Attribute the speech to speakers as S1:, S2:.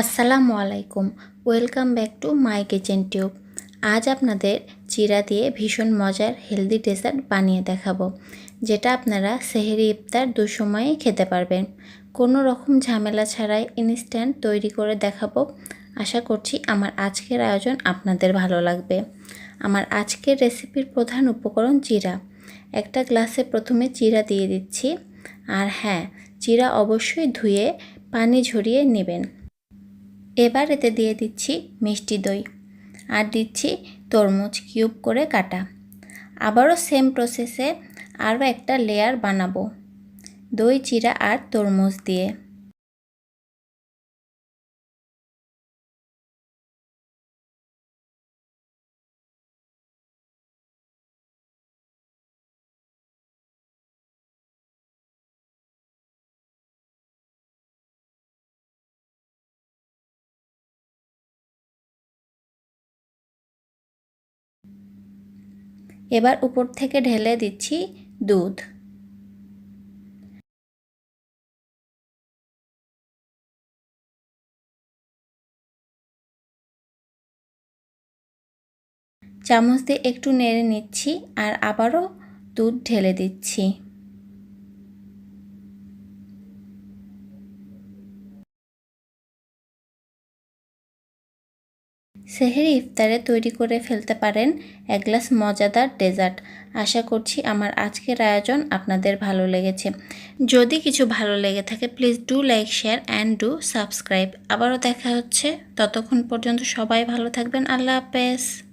S1: আসসালামু আলাইকুম। Welcome back to my kitchen tube. আজ আপনাদের চিরা দিয়ে ভীষণ মজার হেলদি ডেজার্ট বানিয়ে দেখাবো, যেটা আপনারা সেহেরি ইফতার দুসময়েই খেতে পারবেন। কোনো রকম ঝামেলা ছাড়াই ইনস্ট্যান্ট তৈরি করে দেখাবো। আশা করছি আমার আজকের আয়োজন আপনাদের ভালো লাগবে। আমার আজকের রেসিপির প্রধান উপকরণ চিরা। একটা গ্লাসে প্রথমে চিরা দিয়ে দিচ্ছি। আর হ্যাঁ চিরা অবশ্যই ধুয়ে পানি ঝরিয়ে নেবেন। এবার এতে দিয়ে দিচ্ছি মিষ্টি দই আর দিচ্ছি তরমুজ কিউব করে কাটা। আবারও সেম প্রসেসে আরও একটা লেয়ার বানাবো। দই চিরা আর তরমুজ দিয়ে। এবার উপর থেকে ঢেলে দিচ্ছি দুধ। চামচ দিয়ে একটু নেড়ে নিচ্ছি আর আবারও দুধ ঢেলে দিচ্ছি। সেহেরি ইফতারে তৈরি করে ফেলতে পারেন এক গ্লাস মজাদার ডেজার্ট। আশা করছি আমার আজকের আয়োজন আপনাদের ভালো লেগেছে। যদি কিছু ভালো লেগে থাকে please do like share and do subscribe আবারও দেখা হচ্ছে। ততক্ষণ পর্যন্ত সবাই ভালো থাকবেন। আল্লাহ হাফেজ।